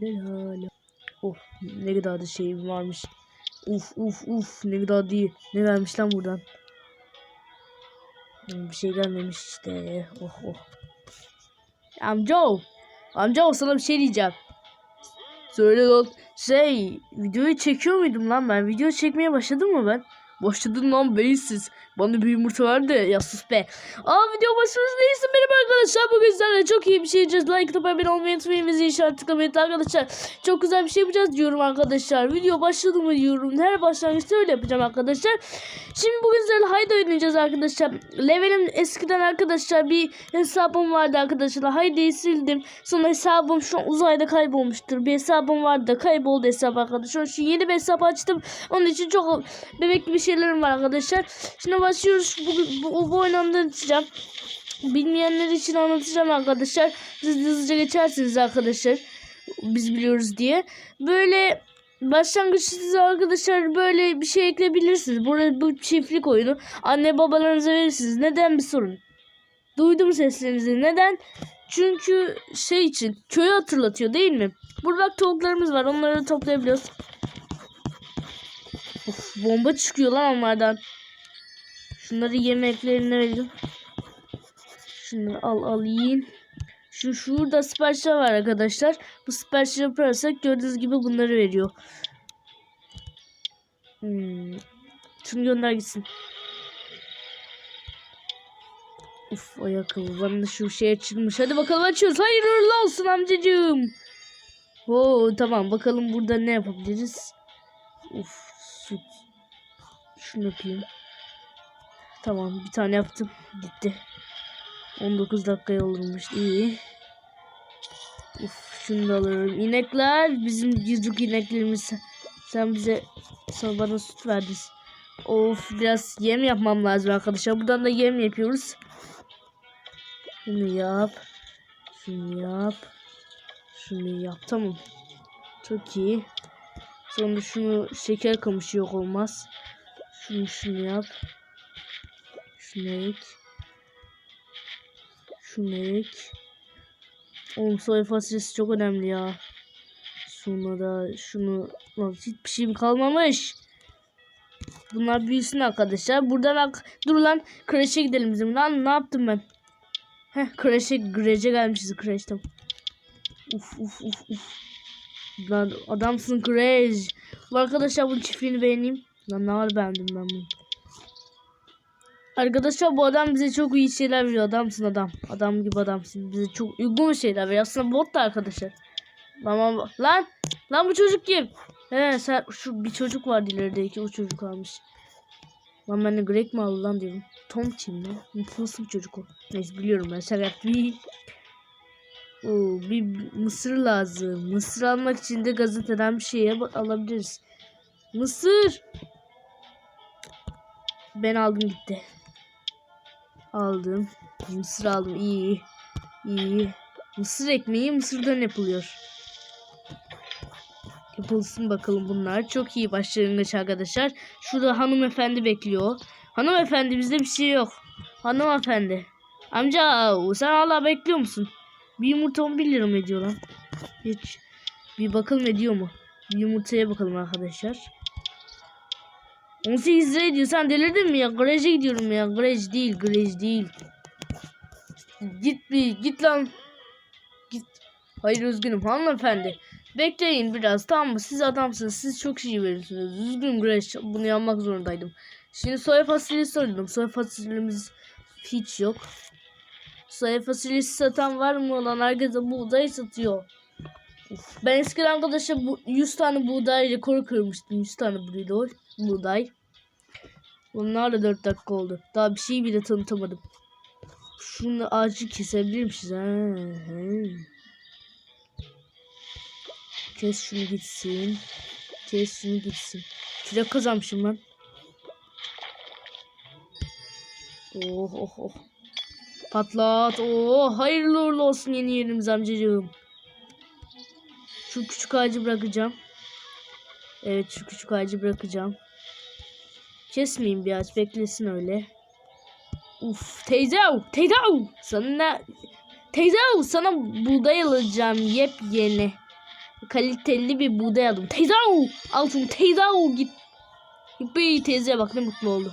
La la la. Oh ne kadar da şey varmış. Uf uf uf ne kadar değil. Ne vermiş lan buradan. Hmm, Bir şey gelmemiş işte. Oh oh. Amca Amca sana bir şey diyeceğim. Söyle lan. Şey videoyu çekiyor muydum lan ben? Video çekmeye başladım mı ben? Başladın lan beyinsiz. Bana bir yumurta ver de ya sus be. Aa video başımız değilsin benim arkadaşlar. Bugün sizlerle çok iyi bir şey yapacağız. Like atıp abone olmayı unutmayın. Bizi işaret tıklamayı unutmayın arkadaşlar. Çok güzel bir şey yapacağız diyorum arkadaşlar. Video başladı mı diyorum. Her başlangıçta öyle yapacağım arkadaşlar. Şimdi bugün sizlerle Haydi oynayacağız arkadaşlar. Levelim eskiden arkadaşlar bir hesabım vardı arkadaşlar. Haydi'yi sildim. Sonra hesabım şu uzayda kaybolmuştur. Bir hesabım vardı kayboldu hesap arkadaşlar. Şu yeni bir hesap açtım. Onun için çok bebekli bir şeylerim var arkadaşlar. Şimdi başlıyoruz. Bugün bu, bu oyunu anlatacağım. Bilmeyenler için anlatacağım arkadaşlar. Siz hızlıca geçersiniz arkadaşlar. Biz biliyoruz diye. Böyle başlangıçta arkadaşlar böyle bir şey ekleyebilirsiniz. Burada bu çiftlik oyunu. Anne babalarınıza verirsiniz. Neden bir sorun? Duydum seslerinizi. Neden? Çünkü şey için köyü hatırlatıyor değil mi? Burada tavuklarımız var. Onları toplayabiliyoruz. Of, bomba çıkıyor lan onlardan. Şunları yemeklerine verelim. Şunları al al yiyin. Şu şurada siparişler var arkadaşlar. Bu siparişi yaparsak gördüğünüz gibi bunları veriyor. Hmm. Şunu gönder gitsin. Uf ayakkabı bana şu şeye çıkmış. Hadi bakalım açıyoruz. Hayırlı olsun amcacığım. Oo tamam bakalım burada ne yapabiliriz. Uf süt. Şunu yapayım. Tamam bir tane yaptım. Gitti. 19 dakikaya olurmuş. İyi. Uf şunu da alırım. İnekler bizim yüzük ineklerimiz. Sen bize sen süt verdin. Of biraz yem yapmam lazım arkadaşlar. Buradan da yem yapıyoruz. Şunu yap. Şunu yap. Şunu yap. Tamam. Çok iyi. Sonra şunu şeker kamışı yok olmaz. Şunu şunu yap. Şunu ek. Şunu ek. Oğlum soya fasulyesi çok önemli ya. Sonra da şunu lan hiçbir şeyim kalmamış. Bunlar büyüsün arkadaşlar. Buradan ak dur lan kreşe gidelim bizim. Lan ne yaptım ben? Heh kreşe grece gelmişiz kreşten. Uf uf uf uf. Lan adamsın. Bu arkadaşlar bunun çiftliğini beğeneyim. Lan ne var beğendim ben bunu. Arkadaşlar bu adam bize çok iyi şeyler veriyor. Adamsın adam. Adam gibi adamsın. Bize çok uygun şeyler veriyor. Aslında bot da arkadaşlar. Lan, lan, lan, bu çocuk kim? He sen şu bir çocuk var ilerideki o çocuk almış. Lan ben de Greg mi aldı lan diyorum. Tom kim lan? Nasıl bir çocuk o? Neyse biliyorum ben şaka yaptım. Oo, bir mısır lazım. Mısır almak için de gazeteden bir bak- alabiliriz. Mısır. Ben aldım gitti. Aldım. Mısır aldım. İyi. İyi. Mısır ekmeği mısırdan yapılıyor. Yapılsın bakalım bunlar. Çok iyi başlangıç arkadaşlar. Şurada hanımefendi bekliyor. Hanımefendi bizde bir şey yok. Hanımefendi. Amca sen hala bekliyor musun? Bir yumurta 11 lira mı ediyor lan? Hiç. Bir bakalım ediyor mu? Bir yumurtaya bakalım arkadaşlar. 18 lira ediyor. Sen delirdin mi ya? Garaj'a gidiyorum ya. Garaj değil. Garaj değil. Git bir. Git lan. Git. Hayır üzgünüm hanımefendi. Bekleyin biraz tamam mı? Siz adamsınız. Siz çok iyi verirsiniz. Üzgünüm Garaj. Bunu yapmak zorundaydım. Şimdi soya fasulyesi soruyordum. Soya fasulyemiz hiç yok. Soya fasulyesi satan var mı olan herkese buğday satıyor. Uf, ben eskiden arkadaşlar bu 100 tane buğday rekoru kırmıştım. 100 tane buğday. buğday. Bunlar da 4 dakika oldu. Daha bir şey bile tanıtamadım. Şunu ağacı kesebilirmişiz. Ha, ha. Kes şunu gitsin. Kes şunu gitsin. Kürek kazanmışım lan. Oh oh oh. Patlat. Oo, hayırlı uğurlu olsun yeni yerimiz amcacığım. Şu küçük ağacı bırakacağım. Evet şu küçük ağacı bırakacağım. Kesmeyeyim bir ağaç beklesin öyle. Uf teyze teyze sana teyze sana buğday alacağım yepyeni. kaliteli bir buğday aldım. Teyze altın teyze git. Yuppi teyze bak ne mutlu oldu.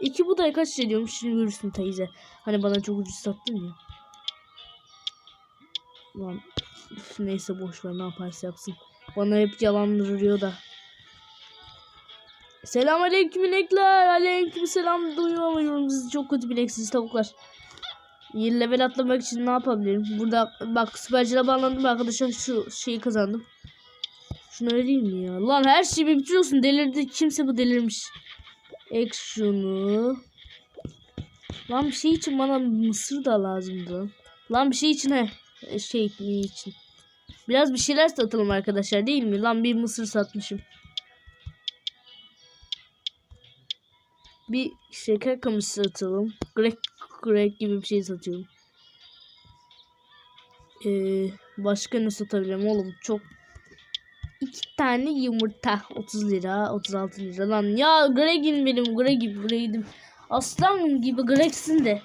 İki buğday kaç ediyormuş şimdi görürsün teyze. Hani bana çok ucuz sattın ya. Lan neyse boş ver ne yaparsa yapsın. Bana hep yalandırıyor da. Selam aleyküm inekler. Aleyküm selam duyamıyorum sizi çok kötü bileksiz tavuklar. Yeni level atlamak için ne yapabilirim? Burada bak süpercile bağlandım arkadaşlar şu şeyi kazandım. Şunu öyle mi ya? Lan her şeyi bitiriyorsun. Delirdi. Kimse bu delirmiş. Şunu. Lan bir şey için bana mısır da lazımdı. Lan bir şey için he. E, Şey için. Biraz bir şeyler satalım arkadaşlar değil mi? Lan bir mısır satmışım. Bir şeker kamışı satalım. Greg, Greg gibi bir şey satıyorum. Ee, başka ne satabilirim oğlum? Çok İki tane yumurta. 30 lira 36 lira. Lan ya Greg'in benim Greg'im Greg'im. Aslan gibi Greg'sin de.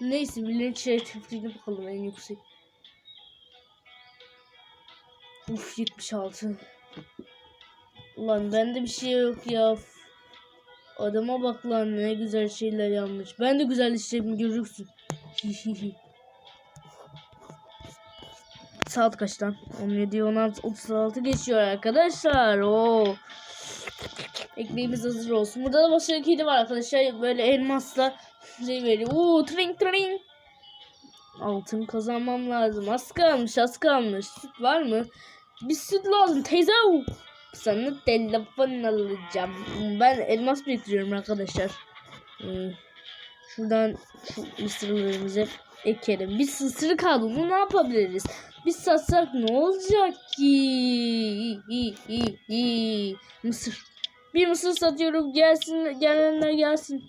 Neyse bilinç şey çiftliğine bakalım en yüksek. Uf 76 Ulan bende bir şey yok ya. Adama bak lan ne güzel şeyler yapmış Ben de güzel işlerimi görürsün Saat kaçtan? 17 16 36 geçiyor arkadaşlar. Oo. Ekmeğimiz hazır olsun. Burada da başka kedi var arkadaşlar. Böyle elmasla şey veriyor. Oo, tring tring. Altın kazanmam lazım. Az kalmış, az kalmış. Süt var mı? Bir süt lazım teyze. Sana telefon alacağım. Ben elmas biriktiriyorum arkadaşlar. Hmm. Şuradan şu mısırlarımızı ekelim. Bir sısırı kaldı. Bunu ne yapabiliriz? Biz satsak ne olacak ki? Mısır. Bir mısır satıyorum. Gelsin, gelenler gelsin.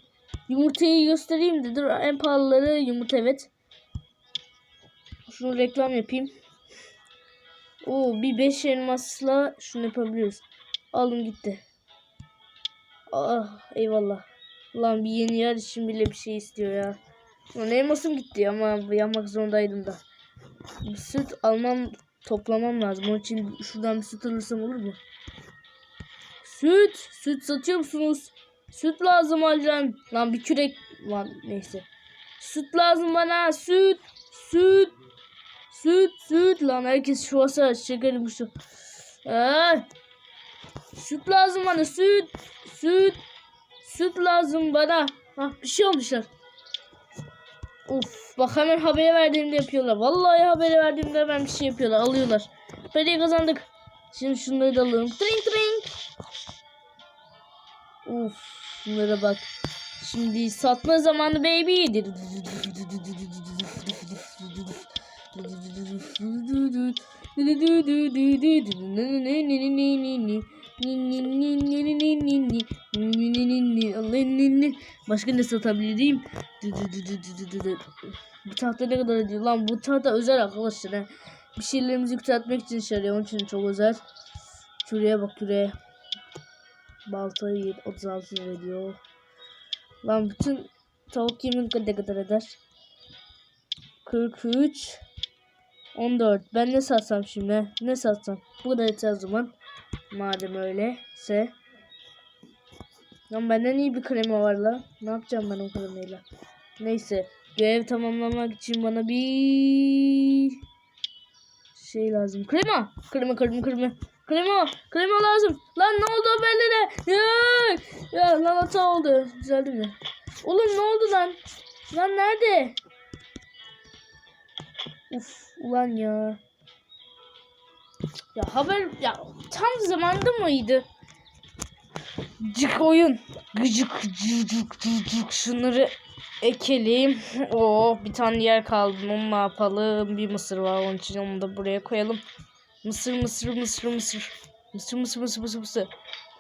Yumurtayı göstereyim de dur. En pahalıları yumurta evet. Şunu reklam yapayım. Oo bir 5 elmasla şunu yapabiliyoruz. Alın gitti. Ah eyvallah. Lan bir yeni yer için bile bir şey istiyor ya. Elmasım gitti ama yapmak zorundaydım da. Bir süt almam toplamam lazım. Onun için şuradan bir süt alırsam olur mu? Süt. Süt satıyor musunuz? Süt lazım alacağım. Lan bir kürek. Lan neyse. Süt lazım bana. Süt. Süt. Süt. Süt. Lan herkes şu asa şekerim şu. Aa. Süt lazım bana. Süt. Süt. Süt lazım bana. Hah bir şey olmuşlar. Uf bak hemen haberi verdiğimde yapıyorlar. Vallahi haberi verdiğimde hemen bir şey yapıyorlar. Alıyorlar. Parayı kazandık. Şimdi şunları da alalım. Tring tring. Uf şunlara bak. Şimdi satma zamanı baby. Başka ne satabilirim? Bu tahta ne kadar ediyor? Lan bu tahta özel arkadaşlar. Bir şeylerimizi yükseltmek için yarıyor. Onun için çok özel. Şuraya bak şuraya. Baltayı 36 lira ediyor. Lan bütün tavuk yemin ne kadar eder? 43 14. Ben ne satsam şimdi? Ne satsam? Bu da yeter o zaman. Madem öyleyse. Lan benden iyi bir krema var la. Ne yapacağım ben o kremayla? Neyse. Görev tamamlamak için bana bir şey lazım. Krema. Krema krema krema. Krema. Krema lazım. Lan ne oldu belli Ya, ya lan hata oldu. Düzeldi mi? Oğlum ne oldu lan? Lan nerede? Uf ulan ya. Ya haber ya tam zamanında mıydı? Cık oyun. Gıcık cıcık cıcık şunları ekelim. Oo bir tane yer kaldı. Onu ne yapalım? Bir mısır var onun için onu da buraya koyalım. Mısır mısır mısır mısır. Mısır mısır mısır mısır mısır.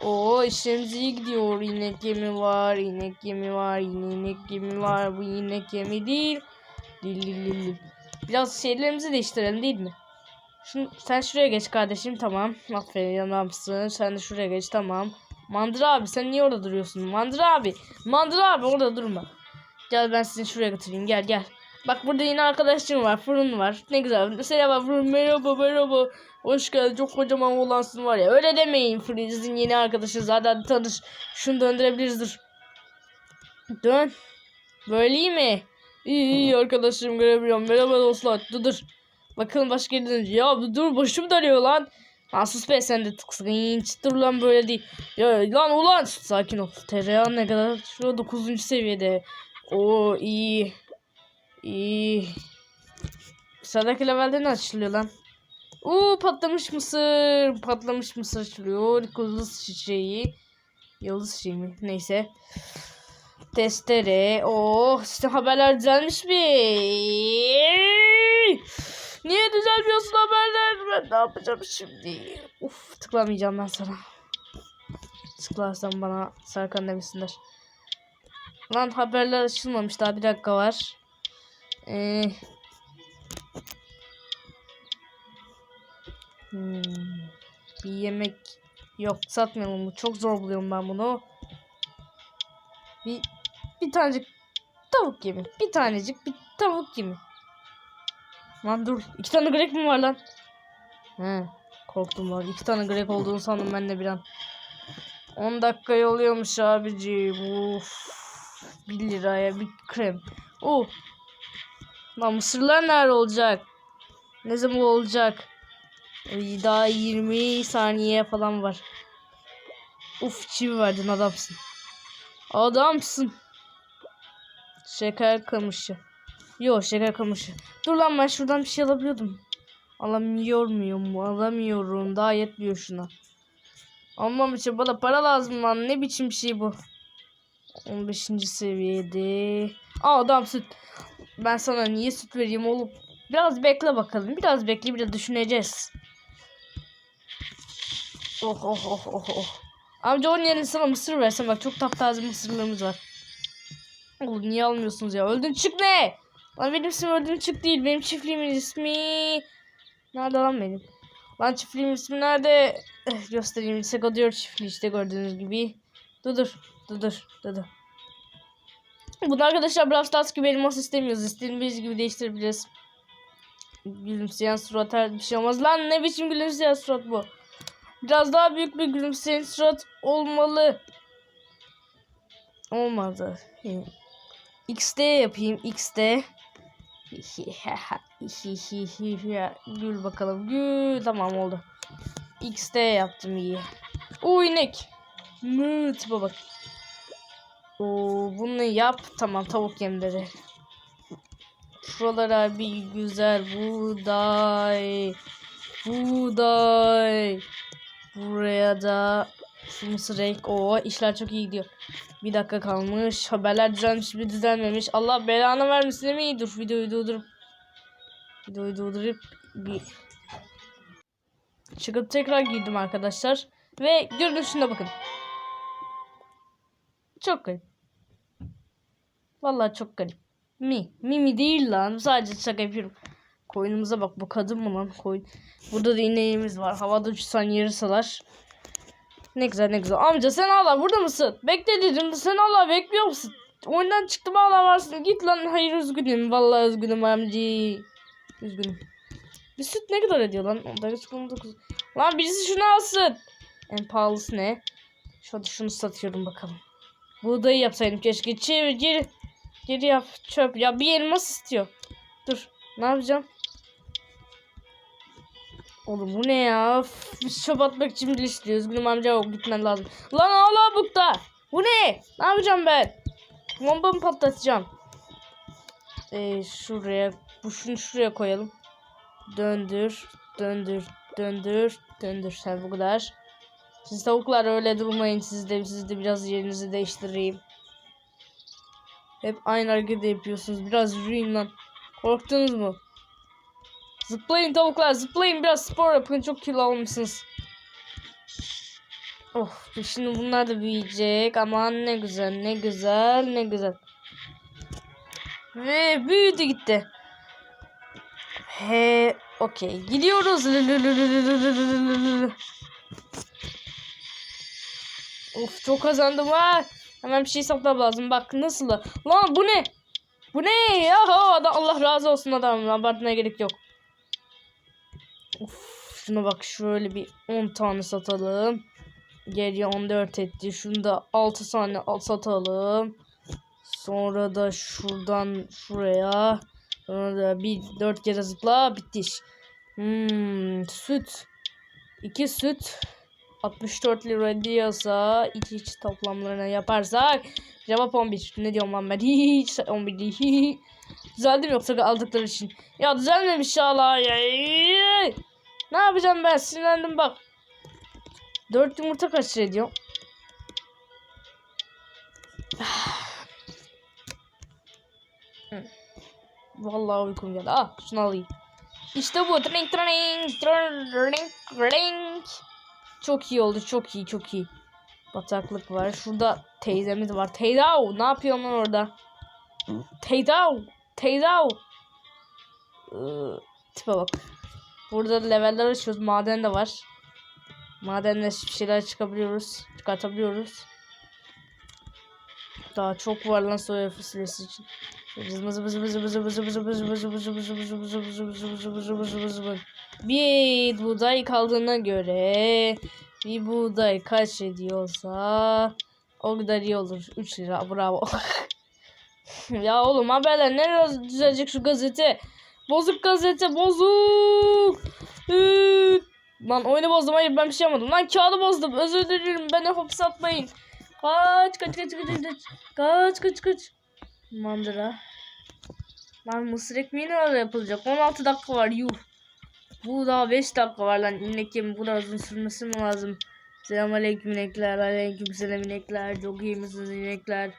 Oo işlerimiz iyi gidiyor. İnek yemi var, inek yemi var, yine inek yemi var. Bu inek yemi değil. Değil değil. değil. Biraz şeylerimizi değiştirelim değil mi? Şunu, sen şuraya geç kardeşim tamam. Aferin yanamsın. Sen de şuraya geç tamam. Mandıra abi sen niye orada duruyorsun? Mandıra abi. Mandıra abi orada durma. Gel ben sizi şuraya götüreyim. Gel gel. Bak burada yine arkadaşım var. Fırın var. Ne güzel. Merhaba fırın. Merhaba merhaba. Hoş geldin. Çok kocaman olansın var ya. Öyle demeyin. Fırıncının yeni arkadaşı. Zaten tanış. Şunu döndürebiliriz. Dur. Dön. Böyle iyi mi? İyi iyi arkadaşım görebiliyorum. Merhaba dostlar. Dur dur. Bakalım başka yerden önce. Ya dur başım dönüyor lan. Lan sus be sen de tıksınç. Dur lan böyle değil. Ya lan ulan. Sakin ol. Tereyağı ne kadar? Şu 9. seviyede. Oo iyi. İyi. Sıradaki levelde ne açılıyor lan? Oo patlamış mısır. Patlamış mısır açılıyor. Yıldız çiçeği. Yıldız çiçeği mi? Neyse. Testere. Oh işte haberler düzelmiş mi? Ben ne yapacağım şimdi? Uf tıklamayacağım ben sana. Tıklarsam bana Serkan demesinler. Lan haberler açılmamış daha bir dakika var. Ee, hmm, bir yemek yok satmayalım bunu. Çok zor buluyorum ben bunu. Bir, bir tanecik tavuk yemi. Bir tanecik bir tavuk yemi. Lan dur. iki tane grek mi var lan? He. Korktum lan. İki tane grek olduğunu sandım ben de bir an. 10 dakika yoluyormuş abiciğim. Uf. 1 liraya bir krem. Oh. Lan mısırlar nerede olacak? Ne zaman olacak? Ay, daha 20 saniye falan var. Uf çivi verdin adamsın. Adamsın. Şeker kamışı. Yok şeker kamışı. Dur lan ben şuradan bir şey alabiliyordum. Alamıyor muyum? Alamıyorum. Daha yetmiyor şuna. Almam için bana para lazım lan. Ne biçim şey bu? 15. seviyede. Aa adam süt. Ben sana niye süt vereyim oğlum? Biraz bekle bakalım. Biraz bekle bir de düşüneceğiz. Oh oh oh oh oh. Amca onun yerine sana mısır versem bak çok taptaze mısırlarımız var. Oğlum niye almıyorsunuz ya? Öldün çık ne? Lan benim ismim öldün çık değil. Benim çiftliğimin ismi... Nerede lan benim? Lan çiftliğimin ismi nerede? Eh, göstereyim. Seko diyor çiftliği işte gördüğünüz gibi. Dur dur. Dur dur. Dur dur. Bunu arkadaşlar Brawl Stars gibi elmas istemiyoruz. İstediğimiz gibi değiştirebiliriz. Gülümseyen surat her bir şey olmaz. Lan ne biçim gülümseyen surat bu? Biraz daha büyük bir gülümseyen surat olmalı. Olmadı. XD yapayım. XD. gül bakalım. Gül. Tamam oldu. XD yaptım iyi. O inek. Mı tipe bak. Oo, bunu yap. Tamam tavuk yemleri. Şuralara bir güzel buğday. Buğday. Buraya da şu mısır ek. Oo işler çok iyi gidiyor. Bir dakika kalmış. Haberler düzelmiş bir düzelmemiş. Allah belanı vermesin değil mi? Dur videoyu durdurup. Videoyu bir çıkıp tekrar girdim arkadaşlar. Ve görünüşüne bakın. Çok garip. Vallahi çok garip. Mi. Mimi değil lan. Sadece şaka yapıyorum. Koyunumuza bak. Bu kadın mı lan koyun? Burada da ineğimiz var. Havada uçsan yarısalar. Ne güzel ne güzel. Amca sen hala burada mısın? Bekle dedim. Sen hala bekliyor musun? Oyundan çıktım hala varsın. Git lan. Hayır üzgünüm. Vallahi üzgünüm amca. Üzgünüm. Bir süt ne kadar ediyor lan? 19. Lan birisi şunu alsın. En pahalısı ne? Şurada şunu satıyorum bakalım. Buğdayı yapsaydım keşke. Çevir geri. Geri yap. Çöp. Ya bir elmas istiyor. Dur. Ne yapacağım? Oğlum bu ne ya? Üf, biz çöp atmak için bile istiyoruz. Gülüm amca yok gitmen lazım. Lan Allah bukta. Bu ne? Ne yapacağım ben? Bomba mı patlatacağım? Ee, şuraya. Bu şunu şuraya koyalım. Döndür. Döndür. Döndür. Döndür. Kadar. Siz tavuklar öyle durmayın. Siz de, siz de biraz yerinizi değiştireyim. Hep aynı hareketi yapıyorsunuz. Biraz yürüyün lan. Korktunuz mu? Zıplayın tavuklar zıplayın biraz spor yapın çok kilo almışsınız. Oh şimdi bunlar da büyüyecek aman ne güzel ne güzel ne güzel. Ve büyüdü gitti. He okey gidiyoruz. Of çok kazandım ha. Hemen bir şey saklamam lazım. Bak nasıl? Lan bu ne? Bu ne? Yahu adam Allah razı olsun adam. Abartmaya gerek yok. Of, şuna bak şöyle bir 10 tane satalım. Geriye 14 etti. Şunu da 6 tane al- satalım. Sonra da şuradan şuraya. Sonra da bir 4 kere zıpla bitti. Hmm, süt. 2 süt. 64 lira diyorsa iki iç toplamlarına yaparsak cevap 11. Ne diyorum lan ben? Hiç 11 değil. Düzeldi mi yoksa aldıkları için? Ya düzelmemiş ya ya. Ne yapacağım ben? Sinirlendim bak. 4 yumurta kaç lira ediyor? Vallahi uykum geldi. Ah şunu alayım. İşte bu. Trink trink trink trink. Çok iyi oldu. Çok iyi. Çok iyi. Bataklık var. Şurada teyzemiz var. Teyzav. Ne yapıyorsun lan orada? Teyzav. Teyzav. Ee, tipe bak. Burada leveller açıyoruz. Maden de var. Madenle bir şeyler çıkabiliyoruz. Çıkartabiliyoruz. Daha çok var lan soya fasulyesi için. Bir buğday kaldığına göre bir buğday kaç ediyorsa o kadar iyi olur. 3 lira bravo. ya oğlum haberler nereye düzelecek şu gazete? Bozuk gazete bozuk. Lan oyunu bozdum hayır ben bir şey yapmadım. Lan kağıdı bozdum özür dilerim beni hapse atmayın. Kaç kaç kaç kaç kaç kaç kaç kaç. Mandıra. Lan mısır ekmeği ne ara yapılacak? 16 dakika var yuh. Bu daha 5 dakika var lan. İnek yemi da uzun sürmesi mi lazım? Selamünaleyküm inekler. Aleyküm selam inekler. Çok iyi misiniz inekler?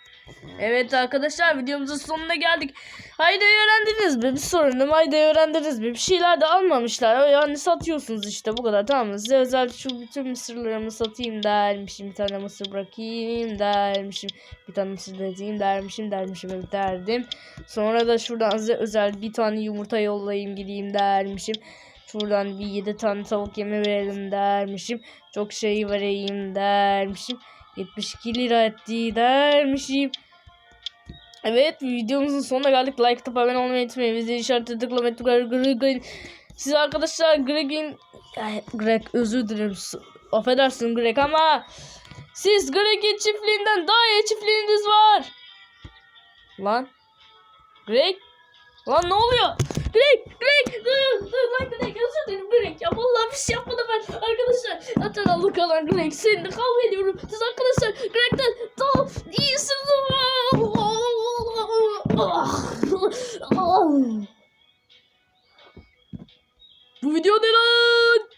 Evet arkadaşlar videomuzun sonuna geldik. Haydi öğrendiniz mi? Bir sorunum. Haydi öğrendiniz mi? Bir şeyler de almamışlar. Yani satıyorsunuz işte bu kadar tamam mı? Size özel şu bütün mısırlarımı satayım dermişim. Bir tane mısır bırakayım dermişim. Bir tane mısır dediğim dermişim dermişim evet derdim. Sonra da şuradan size özel bir tane yumurta yollayayım gideyim dermişim. Şuradan bir 7 tane tavuk yeme verelim dermişim. Çok şey vereyim dermişim. 72 lira etti dermişim. Evet videomuzun sonuna geldik. Like atıp abone olmayı unutmayın. Bizi işareti tıklamayı tıklamayın. Siz arkadaşlar Greg'in Greg özür dilerim. Affedersin Greg ama siz Greg'in çiftliğinden daha iyi çiftliğiniz var. Lan Greg Lan ne oluyor? Dur, dur lan Greg, özür dilerim Greg. Ya vallahi bir şey yapmadım ben. Arkadaşlar, zaten Allah kalan Greg, seninle kavga ediyorum. Siz arkadaşlar, Greg'den daha iyisiniz. Bu video ne lan?